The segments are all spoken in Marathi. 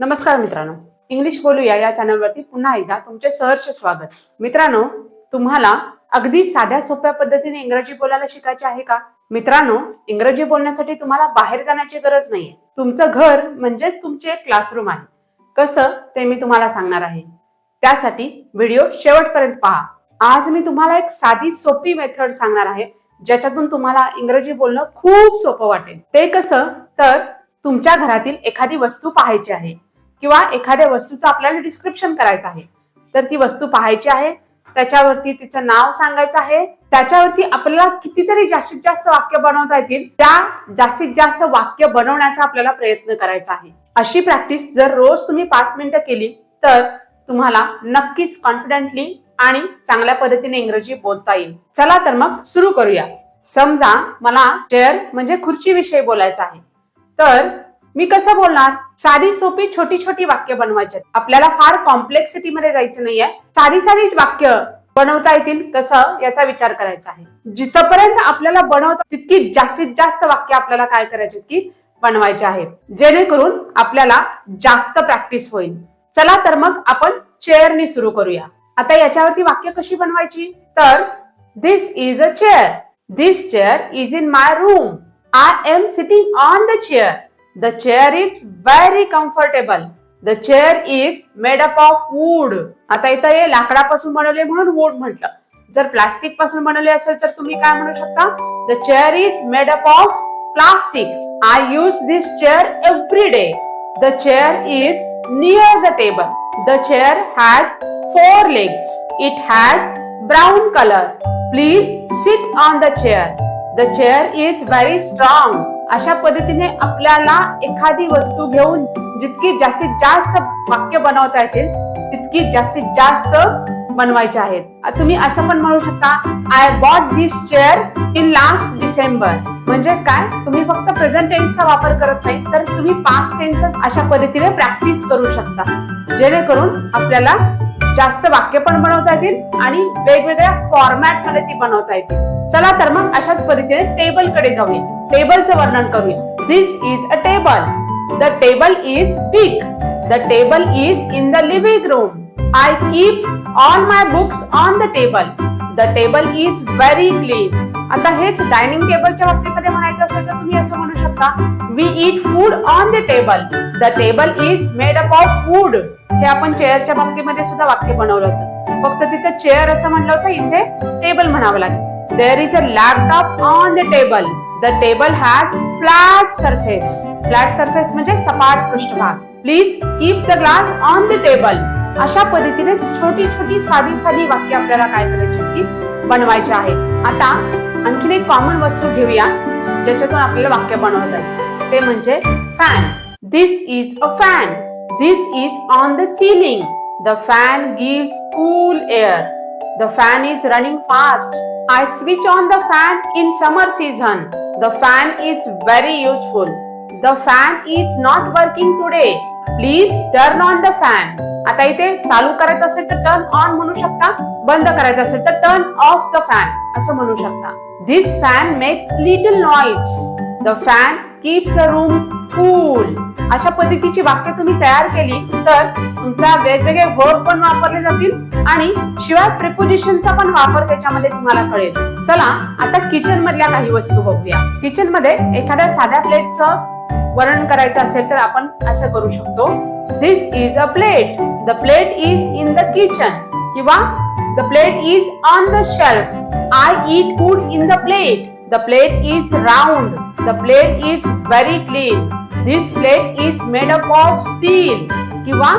नमस्कार मित्रांनो. इंग्लिश बोलूया या चॅनलवरती पुन्हा एकदा तुमचे सहर्ष स्वागत. मित्रांनो तुम्हाला अगदी साध्या सोप्या पद्धतीने इंग्रजी बोलायला शिकायचे आहे का? मित्रांनो इंग्रजी बोलण्यासाठी तुम्हाला बाहेर जाण्याची गरज नाहीये. तुमचं घर म्हणजेच तुमचे एक क्लासरूम आहे. कसं? ते मी तुम्हाला सांगणार आहे. त्यासाठी व्हिडिओ शेवटपर्यंत पहा. आज मी तुम्हाला एक साधी सोपी मेथड सांगणार आहे ज्याच्यातून तुम्हाला इंग्रजी बोलणं खूप सोपं वाटेल. ते कसं? तर तुमच्या घरातील एखादी वस्तू पाहायची आहे. किंवा एखाद्या वस्तूचं आपल्याला डिस्क्रिप्शन करायचं आहे. तर ती वस्तू पाहायची आहे त्याच्यावरती तिचं नाव सांगायचं आहे त्याच्यावरती आपल्याला कितीतरी जास्तीत जास्त वाक्य बनवता येतील. त्या जास्तीत जास्त वाक्य बनवण्याचा आपल्याला प्रयत्न करायचा आहे. अशी प्रॅक्टिस जर रोज तुम्ही पाच मिनिटं केली तर तुम्हाला नक्कीच कॉन्फिडेंटली आणि चांगल्या पद्धतीने इंग्रजी बोलता येईल. चला तर मग सुरू करूया. समजा मला चेअर म्हणजे खुर्ची विषयी बोलायचं आहे. तर मी कसं बोलणार? साधी सोपी छोटी छोटी वाक्य बनवायची. आपल्याला फार कॉम्प्लेक्सिटी मध्ये जायचं नाहीये. साधी साधीच वाक्य बनवता येतील कसं याचा विचार करायचा आहे. जिथपर्यंत आपल्याला बनवता तितकी जास्तीत जास्त वाक्य आपल्याला काय करायचे की बनवायचे आहेत. जेणेकरून आपल्याला जास्त प्रॅक्टिस होईल. चला तर मग आपण चेअरनी सुरू करूया. आता याच्यावरती वाक्य कशी बनवायची? तर this is a chair this chair is in my room I am sitting on the chair the chair is very comfortable the chair is made up of wood आता इथं हे लाकडापासून बनवले म्हणून वूड म्हटलं. जर प्लास्टिकपासून बनवले असेल तर तुम्ही काय म्हणू शकता? The chair is made up of plastic I use this chair every day the chair is near the table the chair has four legs it has brown colour please sit on the chair the chair is very strong अशा पद्धतीने आपल्याला एखादी वस्तू घेऊन जितकी जास्तीत जास्त वाक्य बनवता येतील तितकी जास्तीत जास्त बनवायचे आहेत. तुम्ही असं पण म्हणू शकता I bought this chair in last December म्हणजेच काय? तुम्ही फक्त प्रेझेंट टेन्सचा वापर करत नाही तर तुम्ही पास्ट टेन्स अशा पद्धतीने प्रॅक्टिस करू शकता. जेणेकरून आपल्याला जास्त वाक्य पण बनवता येतील आणि वेगवेगळ्या फॉर्मॅटमध्ये ती बनवता येतील. चला तर मग अशाच पद्धतीने टेबलकडे जाऊया. टेबलचं वर्णन करूया. This is a table the table is big the table is in the living room I keep all my books on the table the table is very clean आता हेच डायनिंग टेबलच्या बाबतीमध्ये म्हणायचं असेल तर शकता we eat food on the table the table is made up of food हे आपण चेअरच्या बाबतीमध्ये सुद्धा वाक्य बनवलं होतं. फक्त तिथे चेअर असं म्हणलं होतं इथे टेबल म्हणावं लागेल. There is a laptop on the table the table has flat surface flat surface म्हणजे सपाट पृष्ठभाग. Please keep the glass on the table अशा पद्धतीने छोटी छोटी साधी साधी वाक्य आपल्याला काय करायची बनवायची आहे. आता आणखीन एक कॉमन वस्तू घेऊया. ज्याच्यातून आपल्याला वाक्य बनवता येईल ते म्हणजे fan this is a fan this is on the ceiling the fan gives cool air the fan is running fast I switch on the fan in summer season the fan is very useful the fan is not working today please turn on the fan आता इथे चालू करायचं असेल तर टर्न ऑन म्हणू शकता. बंद करायचं असेल तर टर्न ऑफ द फॅन असं म्हणू शकता. This fan makes little noise the fan keeps the room cool. अशा पद्धतीची वाक्य तुम्ही तयार केली तर तुमचा वेगवेगळे वर्ब पण वापरले जातील आणि शिवाय प्रिपोजिशनचा पण वापर त्याच्यामध्ये तुम्हाला कळेल. चला आता किचन मधल्या काही वस्तू बघूया. किचनमध्ये एखाद्या साध्या प्लेटचं वर्णन करायचं असेल तर आपण असं करू शकतो. This is a plate the plate is in the kitchen किंवा The plate is on the shelf I eat food in the plate The plate is round. The plate is very clean this plate is made up of steel किंवा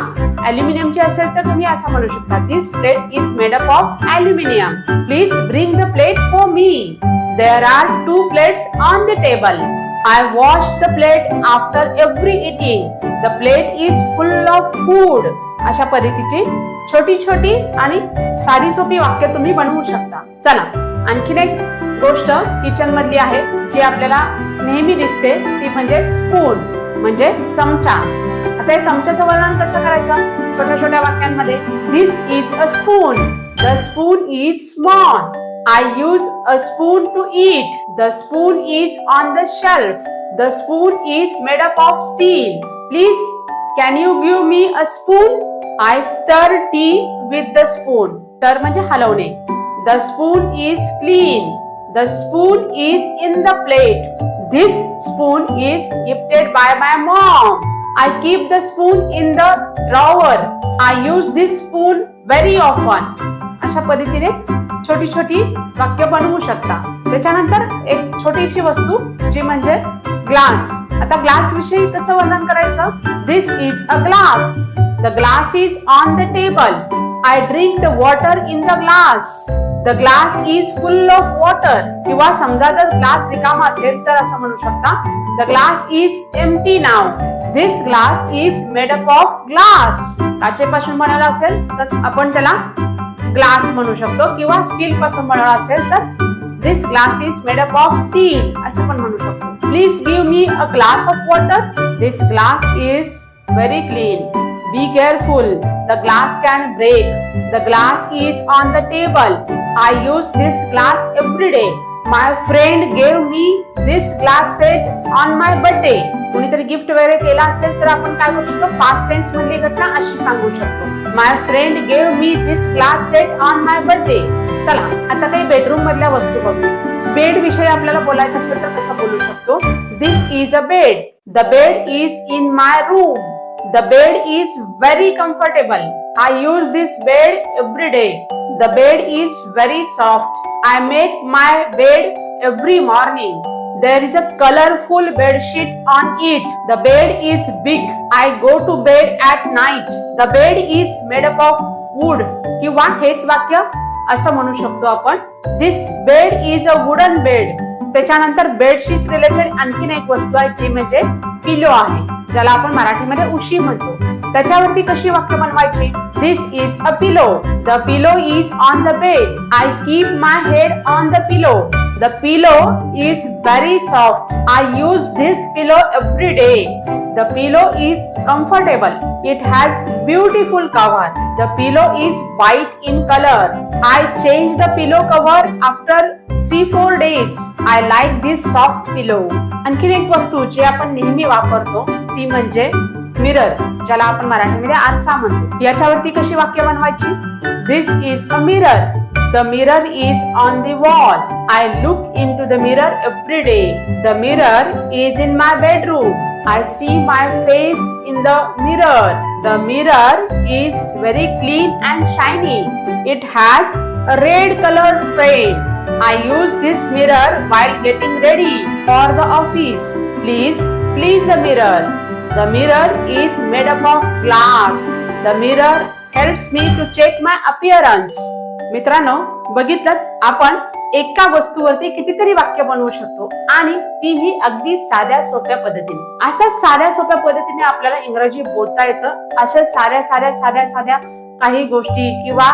अल्युमिनियमची असेल तर तुम्ही असं म्हणू शकता this plate is made up of aluminium please bring the plate for me there are two plates on the table I wash the plate after every eating the plate is full of food अशा पद्धतीची छोटी छोटी आणि साधी सोपी वाक्य तुम्ही बनवू शकता. चला आणखीन एक गोष्ट किचन मधली आहे जी आपल्याला नेहमी दिसते ती म्हणजे स्पून म्हणजे चमचा. आता या चमच्याचं वर्णन कसं करायचं? छोट्या छोट्या वाक्यांमध्ये this is a spoon the spoon is small I use a spoon to eat the spoon is on the shelf the spoon is made up of steel please can you give me a spoon I stir tea with the spoon तर म्हणजे हलवणे. The spoon is clean the spoon is in the plate this spoon is gifted by my mom I keep the spoon in the drawer I use this spoon very often अशा पद्धतीने छोटी छोटी वाक्य बनवू शकता. त्याच्यानंतर एक छोटीशी वस्तू जी म्हणजे ग्लास आता ग्लास विषयी कसं वर्णन करायचं? This is a glass the glass is on the table I drink the water in the glass the glass is full of water किंवा समजा जर ग्लास रिकामा असेल तर असं म्हणू शकता the glass is empty now this glass is made up of glass काचेपासून बनवला असेल तर आपण त्याला ग्लास म्हणू शकतो. किंवा स्टील पासून बनवला असेल तर this glass is made up of steel असं पण म्हणू शकतो. Please give me a glass of water this glass is very clean Be careful the glass can break the glass is on the table I use this glass every day. My friend gave me this glass set on my birthday कुणीतरी गिफ्ट वगैरे केला असेल तर आपण काय करू शकतो? पास्ट टेन्स मधली घटना अशी सांगू शकतो. My friend gave me this glass set on my birthday चला आता काही बेडरूम मधल्या वस्तू बघूया. बेड विषयी आपल्याला बोलायचं असेल तर कसं बोलू शकतो? This is a bed the bed is in my room The bed is very comfortable. I use this bed every day. The bed is very soft. I make my bed every morning. There is a colorful bed sheet on it. The bed is big. I go to bed at night. The bed is made up of wood. किंवा हेच वाक्य असं म्हणू शकतो आपण this bed is a wooden bed त्याच्यानंतर बेडशीट रिलेटेड आणखीन एक वस्तू आहे जी म्हणजे पिलो आहे ज्याला आपण मराठीमध्ये उशी म्हणतो. त्याच्यावरती कशी वाक्य बनवायची? This is a pillow the pillow is on the bed I keep my head on the pillow the pillow is very soft I use this pillow every day the pillow is comfortable it has beautiful cover the pillow is white in colour I change the pillow cover after three four days I like this soft pillow आणखीन एक वस्तू जी आपण नेहमी वापरतो ती म्हणजे मिरर ज्याला आपण मराठीमध्ये आरसा म्हणतो. याच्यावरती कशी वाक्य बनवायची? This is a mirror the mirror is on the wall I look into the mirror every day the mirror is in my bedroom I see my face in the mirror the mirror is very clean and shiny it has a red colour frame I use this mirror why getting ready for the office please clean the mirror The mirror is made up of glass. The mirror helps me to check my appearance. मित्रांनो बघितलं आपण एका वस्तूवरती कितीतरी वाक्य बनवू शकतो आणि तीही अगदी साध्या सोप्या पद्धतीने अशा साध्या सोप्या पद्धतीने आपल्याला इंग्रजी बोलता येतं अशा साध्या साध्या साध्या साध्या काही गोष्टी किंवा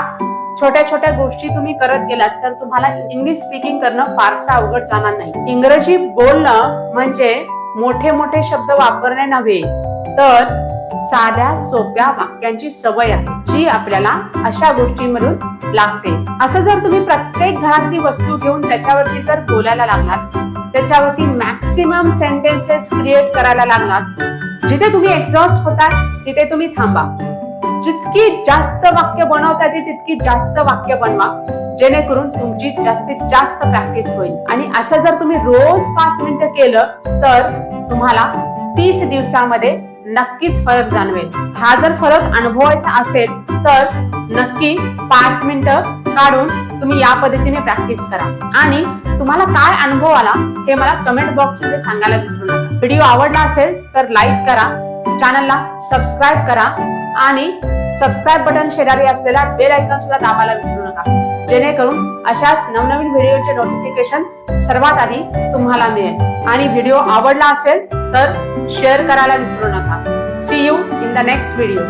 छोट्या छोट्या गोष्टी तुम्ही करत गेलात तर तुम्हाला इंग्लिश स्पीकिंग करणं फारसं अवघड जाणार नाही इंग्रजी बोलणं म्हणजे मोठे मोठे शब्द वापरणे नव्हे तर साध्या सोप्या वाक्यांची सवय आहे जी आपल्याला अशा गोष्टींमधून लागते. असं जर तुम्ही प्रत्येक घरातली वस्तू घेऊन त्याच्यावरती जर बोलायला लागलात त्याच्यावरती मॅक्सिमम सेंटेन्सेस क्रिएट करायला लागलात जिथे तुम्ही एक्झॉस्ट होता तिथे तुम्ही थांबा. जितकी जास्त वाक्य बनवता येते तितकी जास्त वाक्य बनवा. जेणेकरून तुमची जास्तीत जास्त प्रॅक्टिस होईल. आणि असं जर तुम्ही रोज पाच मिनिटं केलं तर तुम्हाला तीस दिवसामध्ये नक्कीच फरक जाणवेल. हा जर फरक अनुभवायचा असेल तर नक्की पाच मिनिटं काढून तुम्ही या पद्धतीने प्रॅक्टिस करा. आणि तुम्हाला काय अनुभव आला हे मला कमेंट बॉक्समध्ये सांगायला विसरू नका. व्हिडिओ आवडला असेल तर लाईक करा. चॅनलला सबस्क्राईब करा. आणि सबस्क्राईब बटन शेजारी असलेला बेल आयकॉन सुद्धा दाबायला विसरू नका. जेणेकरून अशाच नवनवीन व्हिडिओचे नोटिफिकेशन सर्वात आधी तुम्हाला मिळेल. आणि व्हिडिओ आवडला असेल तर शेअर करायला विसरू नका. See you in the next video